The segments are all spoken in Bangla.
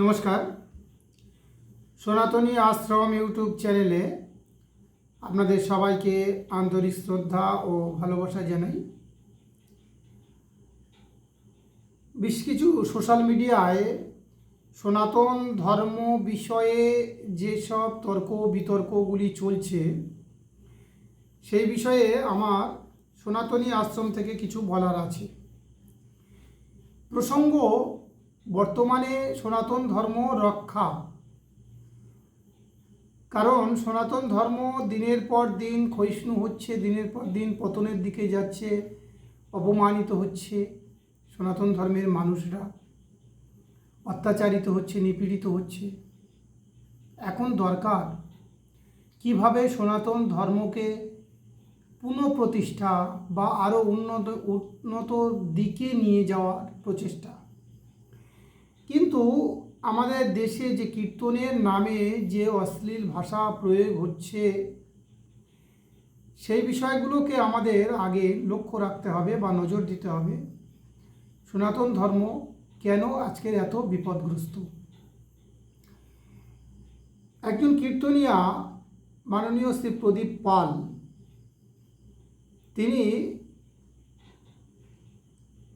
নমস্কার। সনাতনী আশ্রম ইউটিউব চ্যানেলে আপনাদের সবাইকে আন্তরিক শ্রদ্ধা ও ভালোবাসা জানাই। বেশ কিছু সোশ্যাল মিডিয়ায় সনাতন ধর্ম বিষয়ে যেসব তর্ক বিতর্কগুলি চলছে, সেই বিষয়ে আমার সনাতনী আশ্রম থেকে কিছু বলার আছে। প্রসঙ্গ বর্তমানে সনাতন ধর্ম রক্ষা। কারণ সনাতন ধর্ম দিনের পর দিন ক্ষয়িষ্ণু হচ্ছে, দিনের পর দিন পতনের দিকে যাচ্ছে, অপমানিত হচ্ছে সনাতন ধর্মের মানুষরা। অত্যাচারিত হচ্ছে, নিপীড়িত হচ্ছে। এখন দরকার কীভাবে সনাতন ধর্মকে পুনঃপ্রতিষ্ঠা বা আরও উন্নত উন্নত দিকে নিয়ে যাওয়ার প্রচেষ্টা। কিন্তু আমাদের দেশে যে কীর্তনের নামে যে অশ্লীল ভাষা প্রয়োগ হচ্ছে, সেই বিষয়গুলোকে আমাদের আগে লক্ষ্য রাখতে হবে বা নজর দিতে হবে। সনাতন ধর্ম কেন আজকের এত বিপদগ্রস্ত? একজন কীর্তনিয়া মাননীয় শ্রী প্রদীপ পাল, তিনি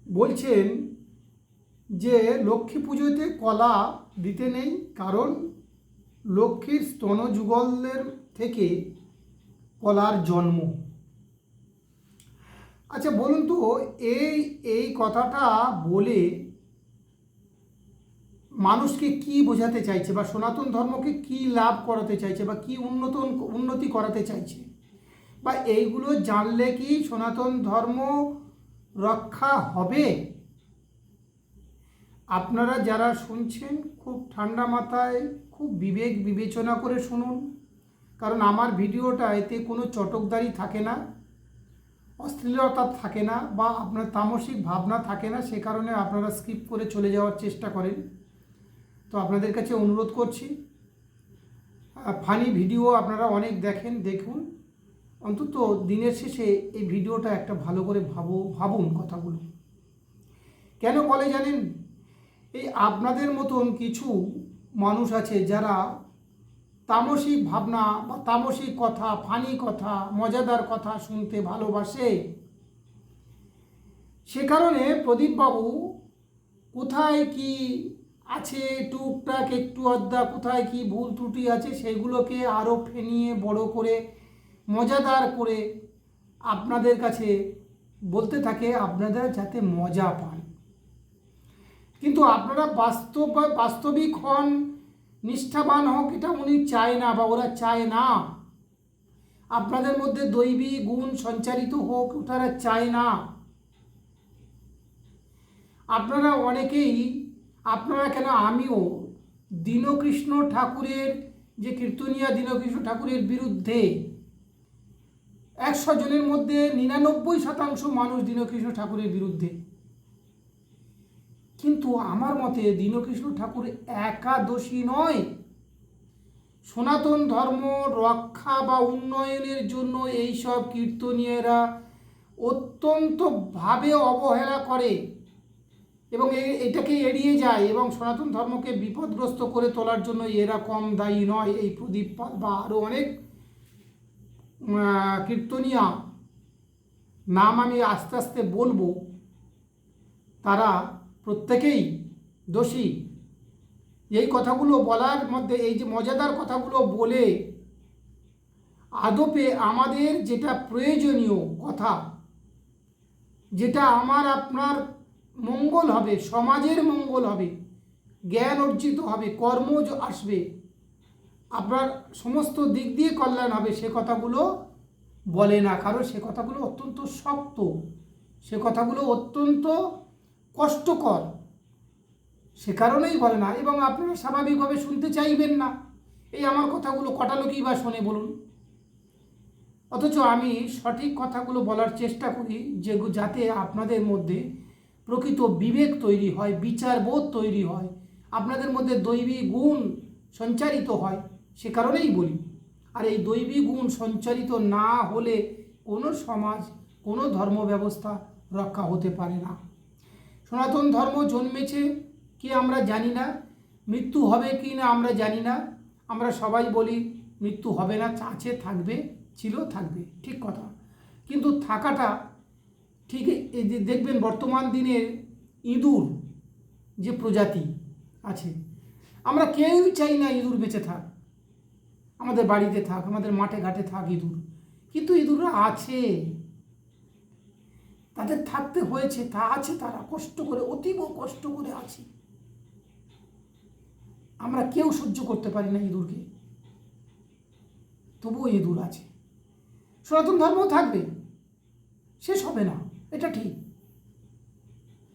বলছেন যে লক্ষ্মী পুজোতে কলা দিতে নেই, কারণ লক্ষ্মীর স্তনযুগলের থেকে কলার জন্ম। আচ্ছা বলুন তো, এই এই কথাটা বলে মানুষকে কি বোঝাতে চাইছে বা সনাতন ধর্মকে কি লাভ করাতে চাইছে বা কি উন্নত উন্নতি করাতে চাইছে? বা এইগুলো জানলে কি সনাতন ধর্ম রক্ষা হবে? আপনারা যারা শুনছেন, খুব ঠান্ডা মাথায় খুব বিবেক বিবেচনা করে শুনুন। কারণ আমার ভিডিওটা এতে কোনো চটকদারি থাকে না, অশ্লীলতা থাকে না বা আপনার তামসিক ভাবনা থাকে না, সে কারণে আপনারা স্কিপ করে চলে যাওয়ার চেষ্টা করেন। তো আপনাদের কাছে অনুরোধ করছি ফানি ভিডিও আপনারা অনেক দেখেন, দেখুন। অন্তত দিনের শেষে এই ভিডিওটা একটা ভালো করে ভাবো, ভাবুন কথাগুলো। কেন বলে জানেন? এই আপনাদের মতন কিছু মানুষ আছে যারা তামসিক ভাবনা বা তামসিক কথা, ফানি কথা, মজাদার কথা শুনতে ভালোবাসে। সে কারণে প্রদীপবাবু কোথায় কি আছে, টুকটাক একটু আধা কোথায় কি ভুল ত্রুটি আছে সেগুলোকে আরও ফেনিয়ে, বড় করে, মজাদার করে আপনাদের কাছে বলতে থাকে, আপনারা যাতে মজা পান। কিন্তু আপনারা বাস্তব বাস্তবিক হন, নিষ্ঠাবান হোক, এটা উনি চায় না বা ওরা চায় না। আপনাদের মধ্যে দৈবী গুণ সঞ্চারিত হোক, ওটারা চায় না। আপনারা অনেকেই, আপনারা কেন, আমিও দীনকৃষ্ণ ঠাকুরের, যে কীর্তনিয়া দীনকৃষ্ণ ঠাকুরের বিরুদ্ধে একশো জনের মধ্যে নিরানব্বই শতাংশ মানুষ দীনকৃষ্ণ ঠাকুরের বিরুদ্ধে। কিন্তু আমার মতে দীনকৃষ্ণ ঠাকুর একাদশী নয়। সনাতন ধর্ম, রক্ষা বা উন্নয়নের জন্য এইসব কীর্তনীয়রা অত্যন্তভাবে অবহেলা করে এবং এটাকে এড়িয়ে যায় এবং সনাতন ধর্মকে বিপদগ্রস্ত করে তোলার জন্য এরা কম দায়ী নয়। এই প্রদীপ পাল বা আরও অনেক কীর্তনিয়া নাম আমি আস্তে আস্তে বলব। তারা প্রত্যেকেই দোষী। এই কথাগুলো বলার মধ্যে, এই যে মজাদার কথাগুলো বলে আদপে আমাদের যেটা প্রয়োজনীয় কথা, যেটা আমার আপনার মঙ্গল হবে, সমাজের মঙ্গল হবে, জ্ঞান অর্জিত হবে, কর্ম আসবে, আপনার সমস্ত দিক দিয়ে কল্যাণ হবে, সে কথাগুলো বলে না। কারণ সে কথাগুলো অত্যন্ত শক্ত, সে কথাগুলো অত্যন্ত কষ্টকর। সে কারণেই বলে না, এবং আপনারা স্বাভাবিকভাবে শুনতে চাইবেন না। এই আমার কথাগুলো কটা লোকই বা শোনে বলুন। অথচ আমি সঠিক কথাগুলো বলার চেষ্টা করি যে যাতে আপনাদের মধ্যে প্রকৃত বিবেক তৈরি হয় বিচারবোধ তৈরি হয়, আপনাদের মধ্যে দৈবী গুণ সঞ্চারিত হয়, সে কারণেই বলি। আর এই দৈবী গুণ সঞ্চারিত না হলে কোনো সমাজ, কোনো ধর্ম ব্যবস্থা রক্ষা হতে পারে না। সনাতন ধর্ম জন্মেছে কি আমরা জানি না, মৃত্যু হবে কি না আমরা জানি না। আমরা সবাই বলি মৃত্যু হবে না আছে থাকবে ছিল থাকবে, ঠিক কথা। কিন্তু থাকাটা ঠিক দেখবেন বর্তমান দিনের ইঁদুর যে প্রজাতি আছে, আমরা কেউই চাই না ইঁদুর বেঁচে থাক। আমাদের বাড়িতে থাক, আমাদের মাঠে ঘাটে থাক ইঁদুর। কিন্তু ইঁদুররা আছে। তাদের থাকতে হয়েছে, তা আছে, তারা কষ্ট করে, অতীব কষ্ট করে আছে। আমরা কেউ সহ্য করতে পারি না ইঁদুরকে। তবুও ইঁদুর আছে। সনাতন ধর্ম থাকবে। শেষ হবে না, এটা ঠিক।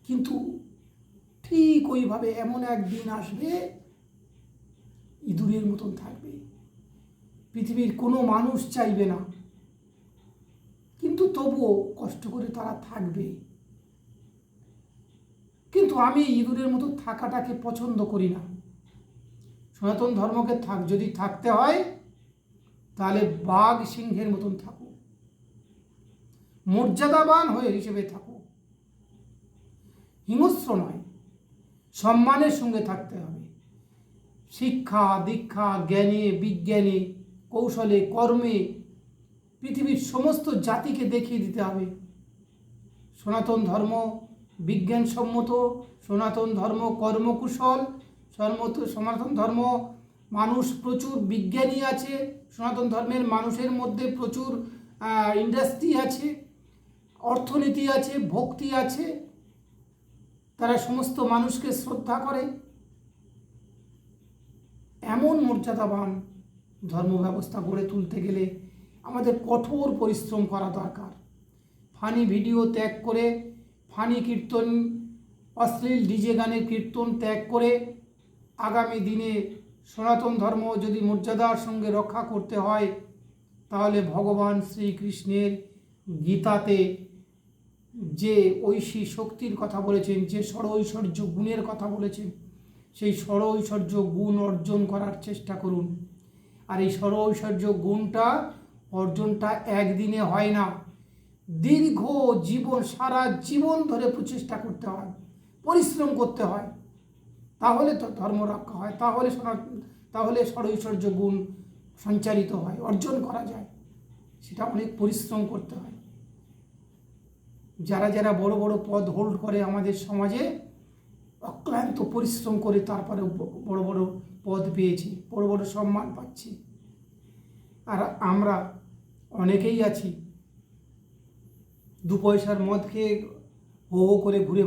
কিন্তু ঠিক ওইভাবে এমন একদিন আসবে, ইঁদুরের মতন থাকবে। পৃথিবীর কোনো মানুষ চাইবে না। তবুও কষ্ট করে তারা থাকবে। কিন্তু আমি ইঁদুরের মতো থাকাটাকে পছন্দ করি না। সনাতন ধর্মকে থাক, যদি থাকতে হয়, তাহলে বাঘ সিংহের মতন থাকো। মর্যাদাবান হয়ে হিসেবে থাকো। হিংস্র নয়, সম্মানের সঙ্গে থাকতে হবে। শিক্ষা, দীক্ষা, জ্ঞানে, বিজ্ঞানে, কৌশলে, কর্মে পৃথিবীর সমস্ত জাতিকে দেখিয়ে দিতে হবে। সনাতন ধর্ম বিজ্ঞানসম্মত, সনাতন ধর্ম কর্মকুশল সন্মত সনাতন ধর্ম মানুষ প্রচুর বিজ্ঞানী আছে, সনাতন ধর্মের মানুষের মধ্যে প্রচুর ইন্ডাস্ট্রি আছে, অর্থনীতি আছে, ভক্তি আছে। তারা সমস্ত মানুষকে শ্রদ্ধা করে। এমন মর্যাদাবান ধর্ম ব্যবস্থা গড়ে তুলতে গেলে আমাদের কঠোর পরিশ্রম করা দরকার। ফানি ভিডিও ত্যাগ করে, ফানি কীর্তন, অশ্লীল ডিজে গানের কীর্তন ত্যাগ করে আগামী দিনে সনাতন ধর্ম যদি মর্যাদার সঙ্গে রক্ষা করতে হয়, তাহলে ভগবান শ্রীকৃষ্ণের গীতাতে যে ঐশী শক্তির কথা বলেছেন, যে ঐশ্বর্য গুণের কথা বলেছেন, সেই ঐশ্বর্য গুণ অর্জন করার চেষ্টা করুন। আর এই ঐশ্বর্য গুণটা অর্জনটা একদিনে হয় না। দীর্ঘ জীবন, সারা জীবন ধরে প্রচেষ্টা করতে হয়, পরিশ্রম করতে হয়। তাহলে তো ধর্ম রক্ষা হয়, তাহলে তাহলে ষড়ৈশ্বর্য গুণ সঞ্চারিত হয়, অর্জন করা যায়। সেটা অনেক পরিশ্রম করতে হয়। যারা যারা বড় বড় পদ হোল্ড করে আমাদের সমাজে, অক্লান্ত পরিশ্রম করে তারপরে বড় বড় পদ পেয়েছি, বড় বড় সম্মান পাচ্ছি। আর আমরা অনেকেই আছি। দু পয়সার মদ খেয়ে হো হো করে ঘুরে